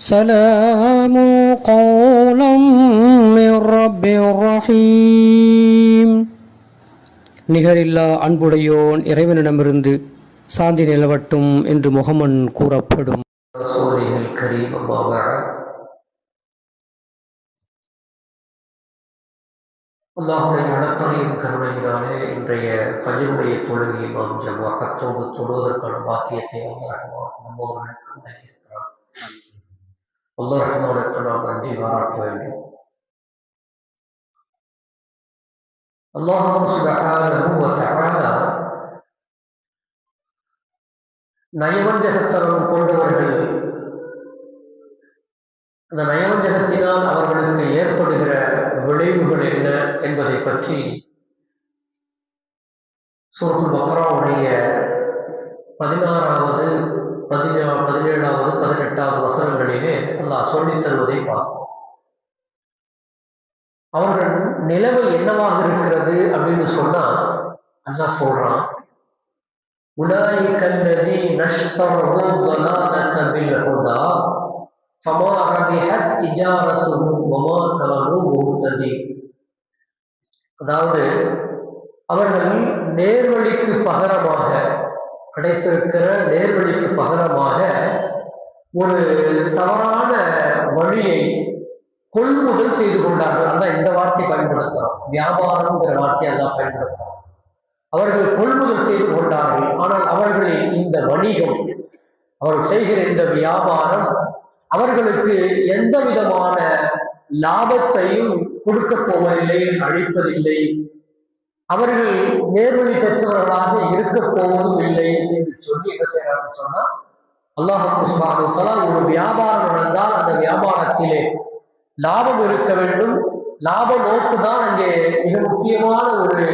سلام قولا من رب رحيم நிகரில்லா அன்புடையோன் இறைவனிடமிருந்து சாந்தி நிலவட்டும் என்று முகமன் கூறப்படும் ரசூலில் கரீம் அம்மா بعد அல்லாஹுடைய நடப்பதையும் கருணையினாலே இன்றைய ஃபஜருடைய தொழுகையை நாம் ஜமாக்கத்தோடு தொழுவதற்கான பாக்கியத்தை அல்லாஹ் நம்மவர்களுக்கு வழங்கியிருக்கிறார் அல்லாஹ் நாம் நன்றி பாராட்ட வேண்டும் அல்லாஹும் சுபஹானஹு தகாதா நயவஞ்சகத்தனம் கொண்டவர்கள் அந்த நயவஞ்சகத்தினால் அவர்களுக்கு ஏற்படுகிற விளைவுகள் என்ன என்பதை பற்றி சூரத்து பக்ராவுடைய பதினாறாவது பதினே பதினேழாவது பதினெட்டாவது வசனங்களிலே அல்லாஹ் சொல்லித் தருவதை பார்ப்போம் அவர்கள் நிலைமை என்னவாக இருக்கிறது அப்படின்னு சொன்னா அல்லாஹ் சொல்றான் أولئك الذين اشتروا الضلالة بالهدى فما ربحت تجارتهم وما كانوا مهتدين அதாவது அவர்கள் நேர்வழிக்கு பகரமாக கிடைத்திருக்கிற நேர்வழிக்கு பகரமாக ஒரு தவறான வழியை கொள்முதல் செய்து கொண்டார்கள். அதான் இந்த வார்த்தை பயன்படுத்துறோம். வியாபாரம்ங்கிற வார்த்தையை அதான் பயன்படுத்துறோம். அவர்கள் கொள்முதல் செய்து கொண்டார்கள். ஆனால் அவர்களின் இந்த வணிகம் அவர்கள் செய்கிற இந்த வியாபாரம் அவர்களுக்கு எந்த விதமான லாபத்தையும் கொடுக்க போவதில்லை அழிப்பதில்லை. அவர்கள் நேர்வழி பெற்றவர்களாக இருக்க போவதும் இல்லை என்று சொல்லி என்ன செய்யறாங்க சொன்னா அல்லாஹ் ஒரு வியாபாரம் நடந்தால் அந்த வியாபாரத்திலே லாபம் இருக்க வேண்டும். லாப நோக்கு தான் அங்கே மிக முக்கியமான ஒரு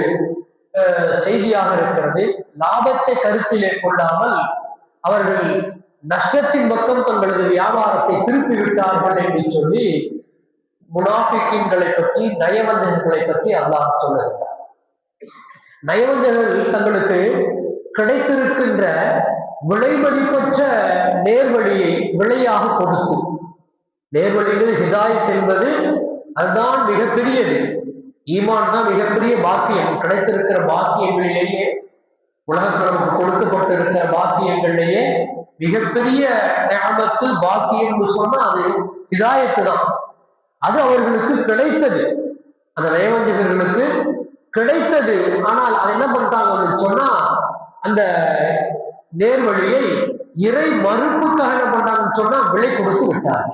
செய்தியாக இருக்கிறது. லாபத்தை கருத்திலே கொள்ளாமல் அவர்கள் நஷ்டத்தின் பக்கம் தங்களது வியாபாரத்தை திருப்பி விட்டார்கள் என்று சொல்லி முனாஃபிக்கின்களை பற்றி நயவஞ்சகர்களை பற்றி அல்லாஹ் சொல்லுகிறார். நயவஞ்சகர்கள் தங்களுக்கு கிடைத்திருக்கின்ற விளைமதிப்பற்ற நேர்வழியை விலையாக கொடுத்து நேர்வழியில் ஹிதாயத் என்பது அதுதான் மிகப்பெரியது. ஈமான் தான் மிகப்பெரிய பாக்கியம். கிடைத்திருக்கிற பாக்கியங்களிலேயே உலகத்தில் நமக்கு கொடுக்கப்பட்டிருக்கிற பாக்கியங்களிலேயே மிகப்பெரிய ஞாபகத்து பாக்கியம் சொன்னா அது ஹிதாயத்து தான் அது அவர்களுக்கு கிடைத்தது. அந்த நயவஞ்சகர்களுக்கு கிடைத்தது. ஆனால் அதை என்ன பண்ணிட்டாங்கன்னு சொன்னா அந்த நேர்வழியை இறை மறுப்புக்காக என்ன பண்றாங்கன்னு சொன்னா விலை கொடுத்து விட்டாங்க.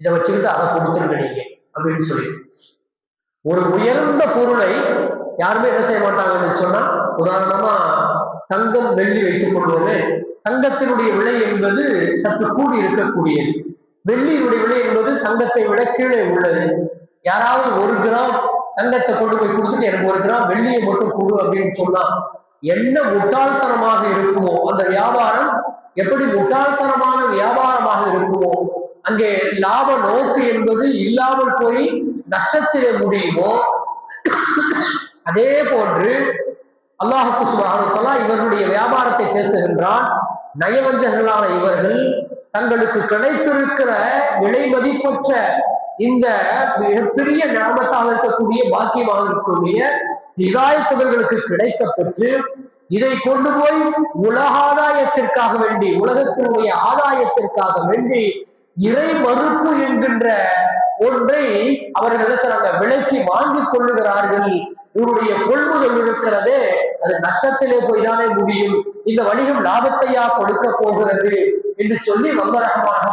இதை வச்சுக்கிட்டு அதை கொடுத்துருங்க நீங்க அப்படின்னு சொல்லி. ஒரு உயர்ந்த பொருளை யாருமே என்ன செய்ய மாட்டாங்கன்னு சொன்னா உதாரணமா தங்கம் வெள்ளி வைத்துக் கொள்வது தங்கத்தினுடைய விலை என்பது சற்று கூடி இருக்கக்கூடியது. வெள்ளியினுடைய விலை என்பது தங்கத்தை விட கீழே உள்ளது. யாராவது ஒரு கிராம் தங்கத்தை கொண்டு போய் கொடுத்துட்டு எனக்கு ஒரு கிராம் வெள்ளியை மட்டும் கொடு அப்படின்னு சொன்னா என்ன முட்டாள்தனமாக இருக்குமோ அந்த வியாபாரம் எப்படி முட்டாள்தனமான வியாபாரமாக இருக்குமோ அங்கே லாப நோக்கு என்பது இல்லாமல் போய் நஷ்டத்திலே முடியுமோ அதே போன்று அல்லாஹுக்கு சுபானுத்தலா இவர்களுடைய வியாபாரத்தை பேசுகின்றான். நயவஞ்சகர்களான இவர்கள் தங்களுக்கு கிடைத்திருக்கிற விலை மதிப்பற்ற இந்த மிகப்பெரிய ஞாபகத்தாக இருக்கக்கூடிய பாக்கியமாக இருக்கக்கூடிய இதாயத்தவர்களுக்கு கிடைக்கப்பெற்று இதை கொண்டு போய் உலக ஆதாயத்திற்காக வேண்டி உலகத்தினுடைய ஆதாயத்திற்காக வேண்டி இறை மறுப்பு என்கின்ற ஒன்றை அவர்கள் என்ன செய்றாங்க? விலைக்கு வாங்கி கொள்ளுகிறார்கள். உன்னுடைய கொள்முதல் இருக்கிறதே. அது நஷ்டத்திலே போய்தானே முடியும். இந்த வணிகம் லாபத்தையா கொடுக்க போகிறது? என்று சொல்லி வல்லரகமான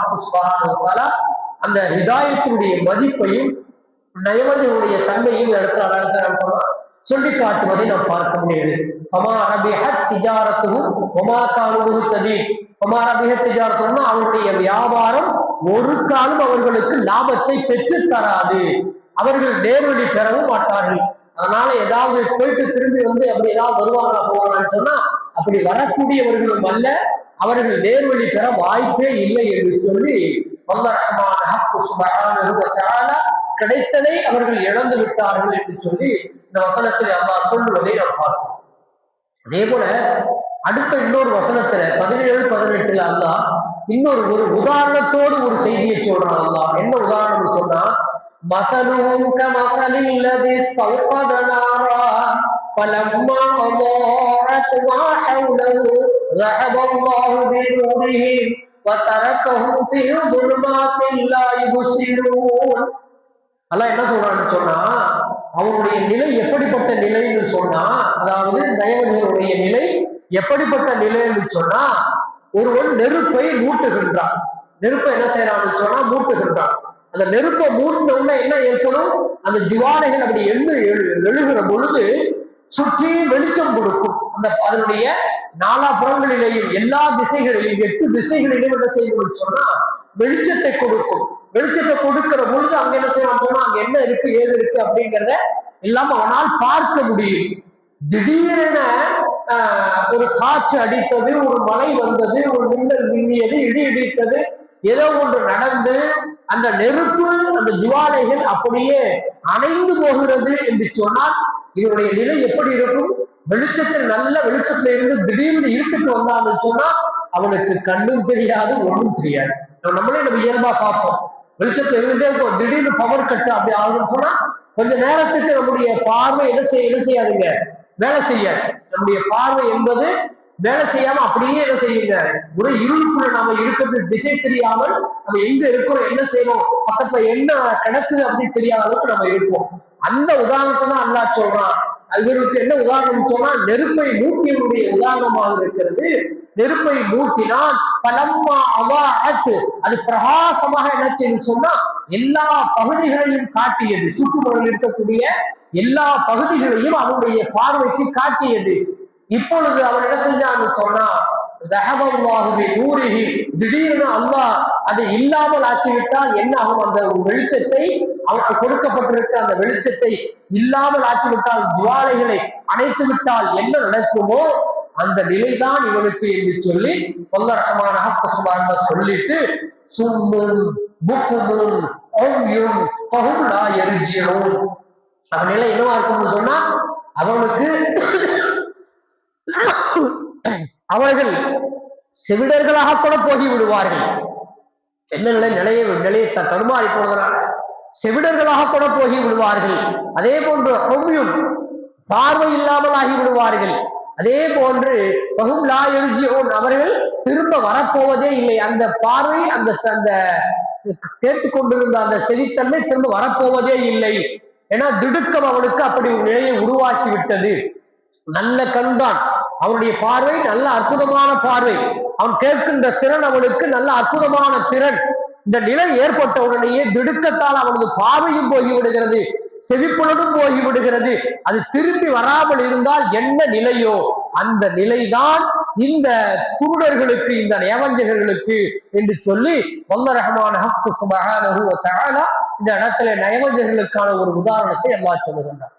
அந்த ஹிதாயத்தினுடைய மதிப்பையும் நயவனுடைய தன்மையும் இடத்துல அழைச்சாரம் சொன்னார் சொல்லி காட்டுவதை நாம் பார்க்க முடியாது. ஒமா ரபிஹத் திஜாரத்துவும் ஒமா காலுமுத்ததி ஒமா ரபிஹத் திஜாரத்துவம்னா அவருடைய வியாபாரம் ஒரு காலம் அவர்களுக்கு லாபத்தை பெற்று தராது. அவர்கள் நேர்வழி பெறவும் மாட்டார்கள். அதனால ஏதாவது போயிட்டு திரும்பி வந்து அப்படி ஏதாவது வருவாங்களா போவாங்கன்னு சொன்னா அப்படி வரக்கூடியவர்களும் அல்ல. அவர்கள் நேர்வழி பெற வாய்ப்பே இல்லை என்று சொல்லி கிடைத்ததை அவர்கள் இழந்து விட்டார்கள் என்று சொல்லி இந்த வசனத்தில் அல்லாஹ் சொல்லுவதை நாம் பார்ப்போம் அதே போல அடுத்த இன்னொரு வசனத்துல பதினேழு பதினெட்டுல அல்லாஹ் இன்னொரு ஒரு உதாரணத்தோடு ஒரு செய்தியை சொல்றான் அல்லாஹ் என்ன உதாரணம் சொன்னா மசலும் கமசலில்லதி ஸ்தௌகத நாரா فلما أضاءت ما حوله ذهب الله بنورهم وتركهم في ظلمات لا يبصرون அல்லாஹ் என்ன சொல்றான்னு சொன்னா அவனுடைய நிலை எப்படிப்பட்ட நிலைன்னு சொன்னா அதாவது நயவர்களுடைய நிலை எப்படிப்பட்ட நிலைன்னு சொன்னா ஒருவன் நெருப்பை மூட்டுகின்றான் நெருப்பை என்ன செய்யறான்னு சொன்னா மூட்டுகின்றான் அந்த நெருப்பை மூட்டினோம்னா என்ன ஏற்படும் அந்த ஜுவாலைகள் அப்படி எழுந்து எழு- எழுகிற பொழுது சுற்றி வெளிச்சம் கொடுக்கும் அந்த அதனுடைய நாலா புறங்களிலேயும் எல்லா திசைகளிலும் எட்டு திசைகளிலும் என்ன செய்யணும்னு சொன்னா வெளிச்சத்தை கொடுக்கும். வெளிச்சத்தை கொடுக்கிற பொழுது அங்க என்ன செய்வான் சொன்னா அங்க என்ன இருக்கு ஏது இருக்கு அப்படிங்கிறத எல்லாம் அவனால் பார்க்க முடியும். திடீரென ஒரு காற்று அடித்தது ஒரு மழை வந்தது ஒரு மின்னல் மின்னியது இடி இடித்தது ஏதோ ஒன்று நடந்து அந்த நெருப்பு அந்த ஜுவாலைகள் அப்படியே அணைந்து போகிறது என்று சொன்னால் இவருடைய நிலை எப்படி இருக்கும்? வெளிச்சத்தில் நல்ல வெளிச்சத்துல இருந்து திடீர்னு இருட்டுக்கு வந்தான்னு சொன்னா அவனுக்கு கண்ணும் தெரியாது ஒன்றும் தெரியாது. நம்ம நம்மளே நம்ம இயல்பா பார்ப்போம். வெளிச்சத்துல இருந்துட்டே இருக்கும். திடீர்னு பவர் கட்டு அப்படி ஆகுதுன்னு சொன்னா கொஞ்ச நேரத்துக்கு நம்முடைய பார்வை என்ன செய்ய என்ன செய்யாதுங்க? வேலை செய்ய நம்முடைய பார்வை என்பது வேலை செய்யாம அப்படியே என்ன செய்யுங்க? ஒரு இருளுக்குள்ள நாம இருக்கிறது திசை தெரியாமல் நம்ம எங்க இருக்கிறோம் என்ன செய்யணும் பக்கத்துல என்ன கிடக்குது அப்படின்னு தெரியாத அளவுக்கு நம்ம இருப்போம். அந்த உதாரணத்தை தான் அல்லா சொல்றான். இவருக்கு என்ன உதாரணம் சொன்னா நெருப்பை மூட்டியவனுடைய உதாரணமாக இருக்கிறது. நெருப்பை மூட்டினால் பலம்மா அவாஅத்து அது பிரகாசமாக என்ன செய்யும் சொன்னா எல்லா பகுதிகளையும் காட்டியது. சுற்றுப்புறம் இருக்கக்கூடிய எல்லா பகுதிகளையும் அவனுடைய பார்வைக்கு காட்டியது. இப்பொழுது அவன் என்ன செஞ்சான்னு சொன்னா திடீர்னு அல்லாஹ் அதை இல்லாமல் ஆக்கிவிட்டால் என்ன ஆகும் அந்த வெளிச்சத்தை அவனுக்கு கொடுக்கப்பட்டிருக்க அந்த வெளிச்சத்தை இல்லாமல் ஆக்கிவிட்டால் ஜுவாலைகளை அணைத்து விட்டால் என்ன நடக்குமோ? அந்த நிலைதான் இவனுக்கு என்று சொல்லி பொல்லரகமான சுபார்ந்த சொல்லிட்டு சும்மும் புக்குமும் ஒவ்யும் பகுலா எரிஜியும் அவன் நிலை என்னவா இருக்கும்னு சொன்னா அவனுக்கு அவர்கள் செவிடர்களாக கூட போகி விடுவார்கள் என்ன நிலை? நிலைய நிலையை தடுமாறி போனதுனால செவிடர்களாக கூட போகி விடுவார்கள் அதே போன்று ஒவ்யும் பார்வை இல்லாமல் ஆகி விடுவார்கள் அதே போன்று பகும் லா எரிஜியோன் அவர்கள் திரும்ப வரப்போவதே இல்லை. அந்த பார்வை அந்த அந்த அந்த கேட்டுக்கொண்டிருந்த அந்த செவித்தன்மை திரும்ப வரப்போவதே இல்லை. ஏன்னா திடுக்கம் அவனுக்கு அப்படி ஒரு நிலையை உருவாக்கி விட்டது நல்ல கண்தான். அவனுடைய பார்வை நல்ல அற்புதமான பார்வை. அவன் கேட்கின்ற திறன் அவனுக்கு நல்ல அற்புதமான திறன். இந்த நிலை ஏற்பட்ட உடனேயே திடுக்கத்தால் அவனது பார்வையும் போகி விடுகிறது செவிப்புலனும் போகி விடுகிறது அது திரும்பி வராமல் இருந்தால் என்ன நிலையோ? அந்த நிலைதான் இந்த குருடர்களுக்கு இந்த நயவஞ்சகர்களுக்கு என்று சொல்லி வல்ல ரஹமான ஹக்கு சுபஹானஹு இந்த இடத்துல நயவஞ்சகர்களுக்கான ஒரு உதாரணத்தை எல்லாம் சொல்லுகின்றார்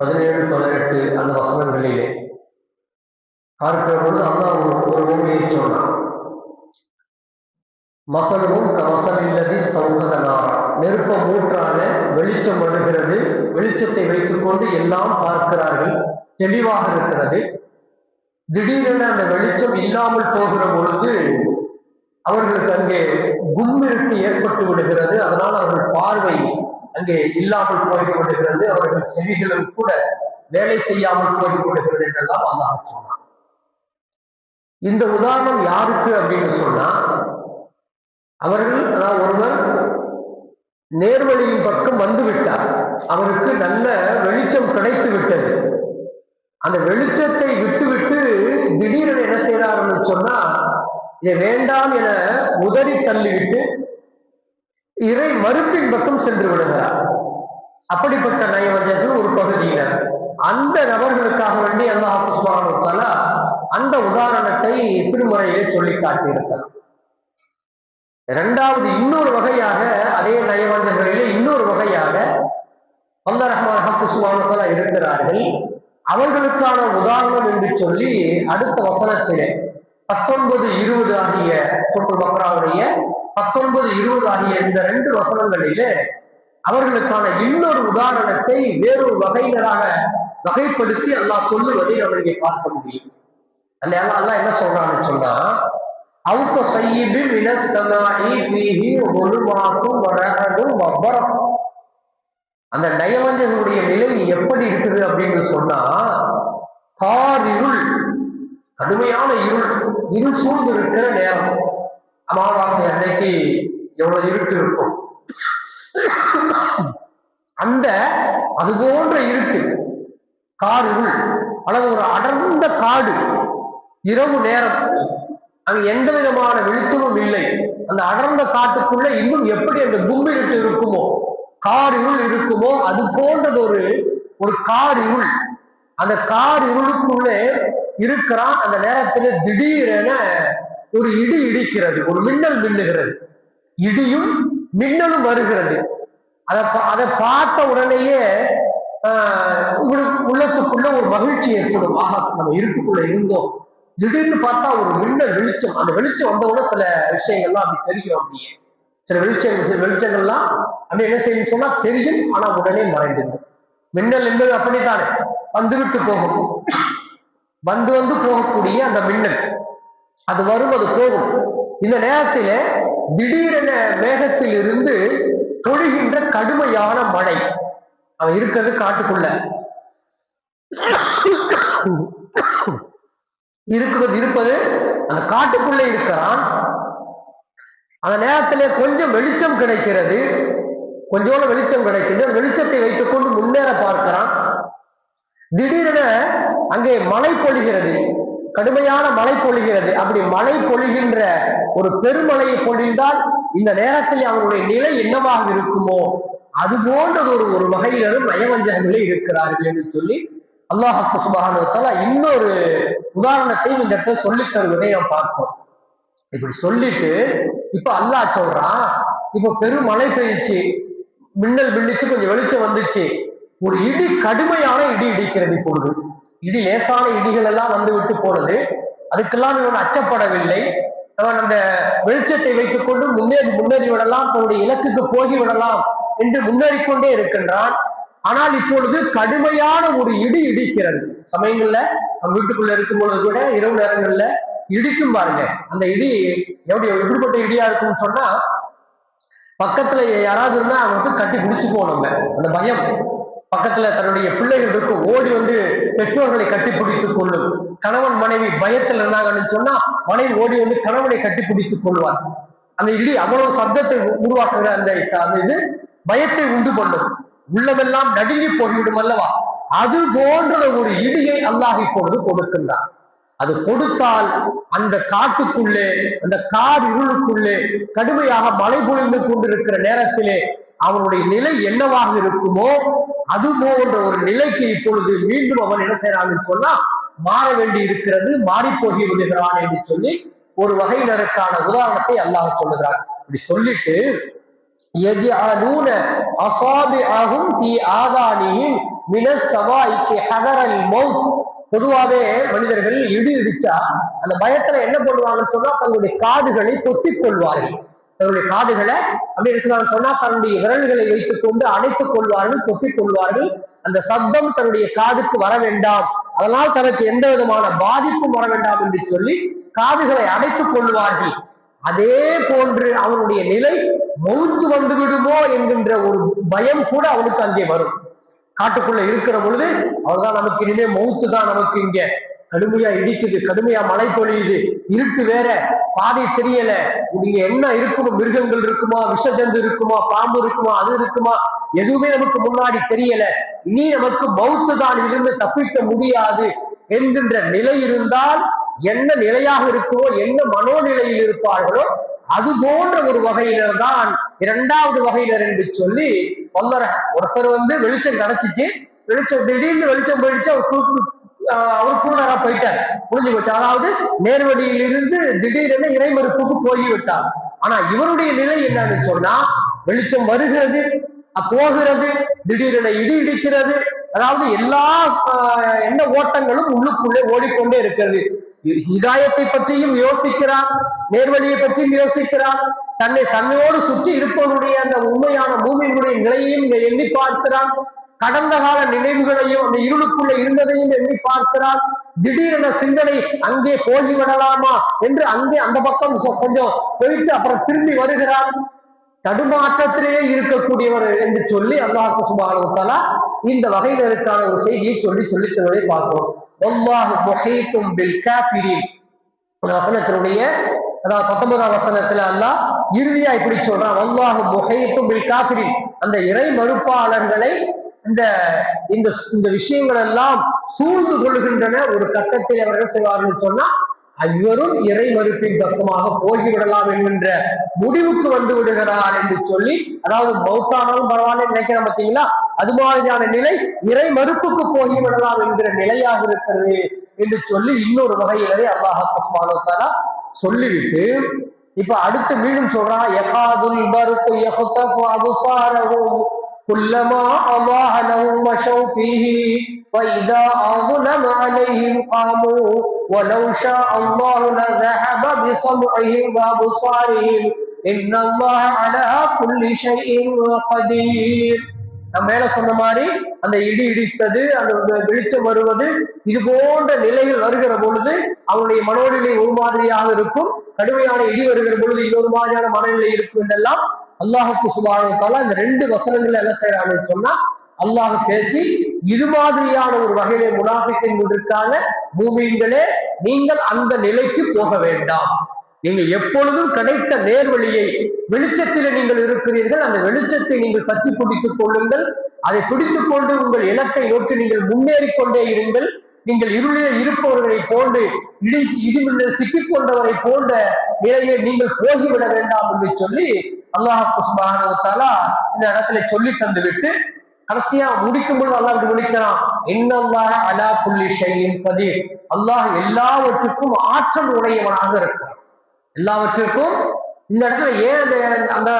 பதினேழு பதினெட்டு அந்த வசனங்களிலே பார்க்கிற பொழுது அல்லா ஒரு உண்மையை சொன்னான். மசலும் கமசலில்லதி ஸ்தௌகதனாரா நெருப்ப மூற்றால வெளிச்சம் வருகிறது. வெளிச்சத்தை வைத்துக்கொண்டு எல்லாம் பார்க்கிறார்கள். தெளிவாக இருக்கிறது. திடீரென அந்த வெளிச்சம் இல்லாமல் போகிற பொழுது அவர்களுக்கு அங்கே கும்மிருட்டு ஏற்பட்டு விடுகிறது. அதனால் அவர்கள் பார்வை அங்கே இல்லாமல் போய்விடுகிறது. அவர்கள் செவிகளும் கூட வேலை செய்யாமல் போய்விடுகிறது என்றெல்லாம் அல்லாஹ் சொன்னார் இந்த உதாரணம் யாருக்கு அப்படின்னு சொன்னா அவர்கள் அதாவது ஒருவர் நேர்வழியின் பக்கம் வந்து விட்டார். அவருக்கு நல்ல வெளிச்சம் கிடைத்து விட்டது. அந்த வெளிச்சத்தை விட்டுவிட்டு திடீரென என்ன செய்யறாருன்னு சொன்னா இதை வேண்டாம் என உதறி தள்ளிவிட்டு இறை மறுப்பின் பக்கம் சென்று விடுகிறார். அப்படிப்பட்ட நயவஞ்சர்கள் ஒரு பகுதியினர். அந்த நபர்களுக்காக வேண்டி அல்லாஹ் சுப்ஹானஹு வ அந்த உதாரணத்தை திருமுறையிலே சொல்லி காட்டியிருக்கிறார். இரண்டாவது இன்னொரு வகையாக அதே நயவஞ்சர்களிலே இன்னொரு வகையாக அல்ல ரஹ்மான் ஹக்கு இருக்கிறார்கள். அவர்களுக்கான உதாரணம் என்று சொல்லி அடுத்த வசனத்திலே பத்தொன்பது இருபது ஆகிய சொட்டு பக்ராவுடைய பத்தொன்பது இருபது ஆகிய இந்த ரெண்டு வசனங்களிலே அவர்களுக்கான இன்னொரு உதாரணத்தை வேறொரு வகையினராக வகைப்படுத்தி அல்லாஹ் சொல்லுவதை அவர்களை பார்க்க முடியும். அல்ல அல்லாஹ் என்ன சொல்றான்னு சொன்னா அவுக்க சையிபி மினசமாயி ஃபீஹி ஒழுமாக்கும் வரகதும் வப்பரம் அந்த நயவஞ்சகனுடைய நிலை எப்படி இருக்குது அப்படின்னு சொன்னா கார் இருள் கடுமையான இருள் இருள் சூழ்ந்து இருக்கிற நேரம். அமாவாசை அன்னைக்கு எவ்வளவு இருட்டு இருக்கும்? அந்த அது போன்ற இருட்டு கார் இருள் அல்லது ஒரு அடர்ந்த காடு இரவு நேரம். அங்கு எந்த விதமான வெளிச்சமும் இல்லை. அந்த அடர்ந்த காட்டுக்குள்ள இன்னும் எப்படி அந்த கும்பிருட்டு இருக்குமோ கார் இருள் இருக்குமோ அது போன்றது ஒரு ஒரு கார் இருள் அந்த கார் இருளுக்குள்ளே இருக்கிறான். அந்த நேரத்தில் திடீரென ஒரு இடி இடிக்கிறது. ஒரு மின்னல் மின்னுகிறது. இடியும் மின்னலும் வருகிறது. அதை பா- அதை பார்த்த உடனேயே உங்களுக்கு உள்ளத்துக்குள்ள ஒரு மகிழ்ச்சி ஏற்படும். ஆஹா நம்ம இருட்டுக்குள்ள இருந்தோம். திடீர்னு பார்த்தா ஒரு மின்னல் வெளிச்சம். அந்த வெளிச்சம் வந்த சில விஷயங்கள்லாம் அப்படி தெரியும் அப்படியே. சில வெளிச்சங்கள் சில வெளிச்சங்கள்லாம் அப்படி என்ன செய்யும் சொன்னா தெரியும் ஆனா உடனே மறைந்துடும். மின்னல் என்பது அப்படித்தானே? வந்துவிட்டு போகும். வந்து வந்து போகக்கூடிய அந்த மின்னல். அது வரும் அது போகும். இந்த நேரத்தில் திடீரென மேகத்தில் இருந்து பொழிகின்ற கடுமையான மழை. அவன் இருக்கிறது காட்டுக்குள்ள. இருக்குது இருப்பது அந்த காட்டுக்குள்ளே இருக்கிறான். அந்த நேரத்திலே கொஞ்சம் வெளிச்சம் கிடைக்கிறது. கொஞ்சோட வெளிச்சம் கிடைக்கிறது வெளிச்சத்தை வைத்துக்கொண்டு முன்னேற பார்க்கிறான். திடீரென அங்கே மழை பொழிகிறது. கடுமையான மழை பொழிகிறது. அப்படி மழை பொழிகின்ற ஒரு பெருமழையை பொழிந்தால் இந்த நேரத்தில் அவங்களுடைய நிலை என்னவாக இருக்குமோ? அது போன்றது ஒரு ஒரு வகையிலும் நயவஞ்சகங்களே இருக்கிறார்கள் என்று சொல்லி அல்லாஹு சுபஹானுவத்தால இன்னொரு உதாரணத்தையும் இந்த இடத்துல சொல்லித் தருவதை நாம் பார்ப்போம். இப்படி சொல்லிட்டு இப்ப அல்லாஹ் சொல்றான் இப்ப பெரும் மழை பெய்யுச்சு மின்னல் மின்னிச்சு கொஞ்சம் வெளிச்சம் வந்துச்சு. ஒரு இடி கடுமையான இடி இடிக்கிறது இப்பொழுது. இடி லேசான இடிகள் எல்லாம் வந்து விட்டு போனது. அதுக்கெல்லாம் இவன் அச்சப்படவில்லை. அவன் அந்த வெளிச்சத்தை வைத்துக் கொண்டு முன்னேறி முன்னேறி விடலாம் தன்னுடைய இலக்குக்கு போகி விடலாம் என்று முன்னேறிக்கொண்டே இருக்கின்றான். ஆனால் இப்பொழுது கடுமையான ஒரு இடி இடிக்கிறது. சமயங்கள்ல நம்ம வீட்டுக்குள்ள இருக்கும் பொழுது கூட இரவு நேரங்கள்ல இடிக்கும் பாருங்க. அந்த இடி எப்படி எப்படிப்பட்ட இடியா இருக்கும்னு சொன்னா பக்கத்துல யாராவது இருந்தா அவனுக்கு கட்டி குடிச்சு போனோங்க அந்த பயம். பக்கத்துல தன்னுடைய பிள்ளைகள் இருக்கும் ஓடி வந்து பெற்றோர்களை கட்டி பிடித்துக் கொள்ளும். கணவன் மனைவி பயத்தில் இருந்தாங்கன்னு சொன்னா மனைவி ஓடி வந்து கணவனை கட்டி பிடித்துக் கொள்வார். அந்த இடி அவ்வளவு சப்தத்தை உ- உருவாக்குகிற அந்த அந்த இது பயத்தை உண்டு பண்ணும். உள்ளமெல்லாம் நடுங்கி போய்விடும் அல்லவா? அது போன்ற ஒரு இடியை அல்லாஹ் இப்பொழுது கொடுக்கின்றான். அது கொடுத்தால் அந்த காட்டுக்குள்ளே அந்த காடு இருளுக்குள்ளே கடுமையாக மழை பொழிந்து கொண்டிருக்கிற நேரத்திலே அவனுடைய நிலை என்னவாக இருக்குமோ அது போன்ற ஒரு நிலைக்கு இப்பொழுது மீண்டும் அவன் என்ன செய்யறான்னு சொன்னா மாற வேண்டி இருக்கிறது மாறிப்போகி விடுகிறான் என்று சொல்லி ஒரு வகையினருக்கான உதாரணத்தை அல்லாஹ் சொல்லுகிறான். இப்படி சொல்லிட்டு பொதுவாவே மனிதர்கள் இடி இடிச்சா அந்த பயத்துல என்ன பண்ணுவாங்கன்னு சொன்னா தங்களுடைய காதுகளை பொத்திக் கொள்வார்கள். தங்களுடைய காதுகளை அப்படி என்ன சொன்னா தன்னுடைய விரல்களை வைத்துக் கொண்டு அணைத்துக் கொள்வார்கள் பொத்திக் கொள்வார்கள். அந்த சப்தம் தன்னுடைய காதுக்கு வர வேண்டாம். அதனால் தனக்கு எந்த விதமான பாதிப்பும் வர வேண்டாம் என்று சொல்லி காதுகளை அடைத்துக் கொள்வார்கள். அதே போன்று அவனுடைய நிலை மௌத்து வந்து விடுமோ என்கின்ற ஒரு பயம் கூட அவனுக்கு அங்கே வரும். காட்டுக்குள்ள இருக்கிற பொழுது அவர்தான் நமக்கு இனிமே மௌத்து தான் நமக்கு இங்க. கடுமையா இடிக்குது கடுமையா மழை பொழியுது இருட்டு வேற பாதை தெரியல. இங்க என்ன இருக்குமோ மிருகங்கள் இருக்குமா விஷஜந்து இருக்குமா பாம்பு இருக்குமா அது இருக்குமா எதுவுமே நமக்கு முன்னாடி தெரியல. இனி நமக்கு மௌத்து தான் இருந்து தப்பிக்க முடியாது என்கின்ற நிலை இருந்தால் என்ன நிலையாக இருக்குமோ என்ன மனோநிலையில் இருப்பார்களோ அது போன்ற ஒரு வகையினர் தான் இரண்டாவது வகையினர் என்று சொல்லி வல்லற ஒருத்தர் வந்து வெளிச்சம் கிடைச்சிச்சு. வெளிச்சம் திடீர்னு வெளிச்சம் போயிடுச்சு அவர் குறுக்கு அவர் கூடரா போயிட்டார். புரிஞ்சு போச்சு. அதாவது நேர்வழியில் இருந்து திடீரென இறைமறுப்புக்கு போய்விட்டார். ஆனா இவருடைய நிலை என்னன்னு சொன்னா வெளிச்சம் வருகிறது போகிறது திடீரென இடி இடிக்கிறது. அதாவது எல்லா ஆஹ், எண்ண ஓட்டங்களும் உள்ளுக்குள்ளே ஓடிக்கொண்டே இருக்கிறது. ஹிதாயத்தை பற்றியும் யோசிக்கிறான் நேர்வழியை பற்றியும் யோசிக்கிறான் தன்னை தன்னையோடு சுற்றி இருப்பவனுடைய அந்த உண்மையான பூமியினுடைய நிலையையும் எண்ணி பார்க்கிறான் கடந்த கால நினைவுகளையும் அந்த இருளுக்குள்ள இருந்ததையும் எண்ணி பார்க்கிறான் திடீரென சிந்தனை அங்கே போகி விடலாமா என்று அங்கே அந்த பக்கம் சொ- கொஞ்சம் போயிட்டு அப்புறம் திரும்பி வருகிறான் தடுமாற்றத்திலேயே இருக்கக்கூடியவர் என்று சொல்லி அல்லாஹு சுபானுத்தாலா இந்த வகையினருக்கான ஒரு செய்தியை சொல்லி சொல்லித் தருவதை பார்க்கிறோம். வல்லாஹு பில் அந்த வசனத்தினுடைய அதாவது பத்தொன்பதாம் வசனத்துல அல்லாஹ் இறுதியா இப்படி சொல்றான் வல்லாஹு முஹீத்தும் பில் காஃபிரீன். அந்த இறை மறுப்பாளர்களை இந்த இந்த இந்த விஷயங்கள் எல்லாம் சூழ்ந்து கொள்கின்றன ஒரு கட்டத்தில் அவர்கள் செய்வார்கள் சொன்னா ஐவரும் இறை மறுப்பின் பக்கமாக போகிவிடலாம் என்கின்ற முடிவுக்கு வந்து விடுகிறார் என்று சொல்லி அதாவது மௌத்தானாலும் பரவாயில்ல நினைக்கிறேன் பார்த்தீங்களா அது மாதிரியான நிலை இறை மறுப்புக்கு போய்விடலாம் என்கிற நிலையாக இருக்கிறது என்று சொல்லி இன்னொரு வகையிலே அல்லாஹ் சுப்ஹானஹு சொல்லிவிட்டு இப்ப அடுத்து மீண்டும் சொல்றான் யகாதுல் பருக்கு யஹ்தஃபு அபுசாரஹும் كلما أضاء لهم مشوا فيه وإذا أظلم عليهم قاموا ولو شاء الله لذهب بسمعهم وأبصارهم إن الله على كل شيء قدير நம்ம மேல சொன்ன மாதிரி அந்த இடி இடித்தது அந்த வெளிச்சம் வருவது இது போன்ற நிலைகள் வருகிற பொழுது அவனுடைய மனோநிலை ஒரு மாதிரியாக இருக்கும். கடுமையான இடி வருகிற பொழுது இன்னொரு மாதிரியான மனநிலை இருக்கும் என்றெல்லாம் அல்லாஹுக்கு சுபானத்தால இந்த ரெண்டு வசனங்கள் என்ன செய்யறாங்கன்னு சொன்னா அல்லாஹ் பேசி இது மாதிரியான ஒரு வகையிலே முனாஃபிக்கின் இருக்காங்க பூமியின்களே நீங்கள் அந்த நிலைக்கு போக வேண்டாம். நீங்கள் எப்பொழுதும் கிடைத்த நேர்வழியை வெளிச்சத்தில் நீங்கள் இருக்கிறீர்கள் அந்த வெளிச்சத்தை நீங்கள் பற்றி பிடித்துக் கொள்ளுங்கள். அதை பிடித்துக் கொண்டு உங்கள் இலக்கை நோக்கி நீங்கள் முன்னேறிக் கொண்டே இருங்கள். நீங்கள் இருளில் இருப்பவர்களை போன்று இடி இடிமின்னல் சிக்கிக் கொண்டவரை போன்ற நிலையை நீங்கள் போகிவிட வேண்டாம் என்று சொல்லி அல்லாஹ் சுபானவத்தாலா இந்த இடத்துல சொல்லி தந்து விட்டு கடைசியா முடிக்கும் பொழுது அல்லாஹ் முடிக்கிறான் இன்னல்லாஹ அலா புள்ளி ஷையின் கதீர். அல்லாஹ் எல்லாவற்றுக்கும் ஆற்றல் உடையவனாக இருக்கிறான். எல்லாவற்றிற்கும் இந்த இடத்துல ஏன் அந்த அந்த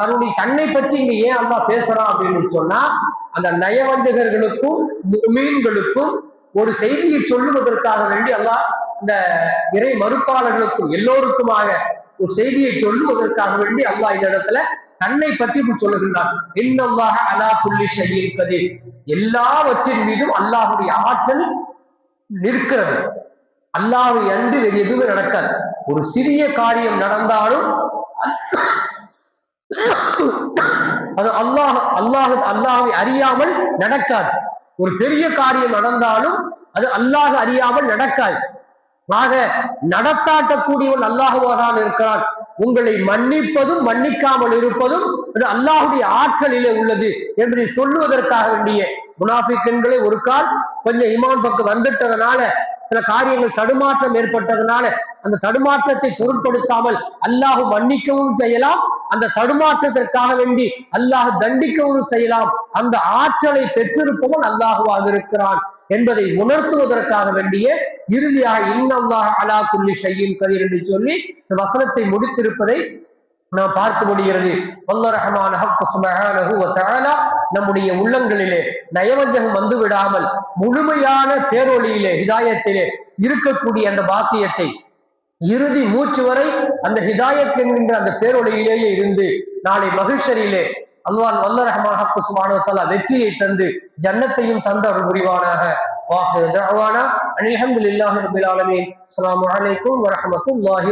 தன்னுடைய தன்னை பற்றி இங்க ஏன் அல்லா பேசுறான் அப்படின்னு சொன்னா அந்த நயவஞ்சகர்களுக்கும் மீன்களுக்கும் ஒரு செய்தியை சொல்லுவதற்காக வேண்டி அல்லாஹ் இந்த இறை மறுப்பாளர்களுக்கும் எல்லோருக்குமாக ஒரு செய்தியை சொல்லுவதற்காக வேண்டி அல்லாஹ் இந்த இடத்துல தன்னை பற்றி சொல்லுகின்றான் இன்னல்லாக அலா புள்ளி செய்யிருப்பது எல்லாவற்றின் மீதும் அல்லாஹுடைய ஆற்றல் நிற்கிறது. அல்லாஹை அன்று எதுவும் நடக்காது. ஒரு சிறிய காரியம் நடந்தாலும் அது அல்லாஹ் அல்லாஹ் அல்லாஹை அறியாமல் நடக்காது. ஒரு பெரிய காரியம் நடந்தாலும் அது அல்லாஹ் அறியாமல் நடக்காது. ஆக நடத்தாட்டக்கூடியவன் அல்லாஹுவாதான் இருக்கிறான். உங்களை மன்னிப்பதும் மன்னிக்காமல் இருப்பதும் அது அல்லாஹுடைய ஆற்றலிலே உள்ளது என்று சொல்லுவதற்காக வேண்டிய முனாஃபிக்கன்களை ஒரு கால் கொஞ்சம் இமான் பக்கம் வந்துட்டதுனால சில காரியங்கள் தடுமாற்றம் ஏற்பட்டதுனால அந்த தடுமாற்றத்தை பொருட்படுத்தாமல் அல்லாஹ் மன்னிக்கவும் செய்யலாம். அந்த தடுமாற்றத்திற்காக வேண்டி அல்லாஹ் தண்டிக்கவும் செய்யலாம். அந்த ஆற்றலை பெற்றிருப்பவன் அல்லாஹுவாக இருக்கிறான் என்பதை உணர்த்துவதற்காக வேண்டிய இறுதியாக இன்னல்லாஹ் அலா குல்லி ஷையின் கதிர் என்று சொல்லி இந்த வசனத்தை முடித்திருப்பதை நாம் பார்க்க முடிகிறது. வல்ல ரஹமான நம்முடைய உள்ளங்களிலே நயவஞ்சகம் வந்து விடாமல் முழுமையான பேரொழியிலே ஹிதாயத்திலே இருக்கக்கூடிய அந்த பாக்கியத்தை இறுதி மூச்சு வரை அந்த ஹிதாயத் என்கின்ற அந்த பேரொழியிலேயே இருந்து நாளை மகிழ்ச்சரியிலே அல்வான் வல்ல ரஹ்மான் ஹக்கு வெற்றியை தந்து ஜன்னத்தையும் தந்த அருள் புரிவானாக. வாஹு தஅவானா அனில் ஹம்துலில்லாஹி ரப்பில் ஆலமீன். அஸ்லாம் வலைக்கும் வ ரஹ்மத்துல்லாஹி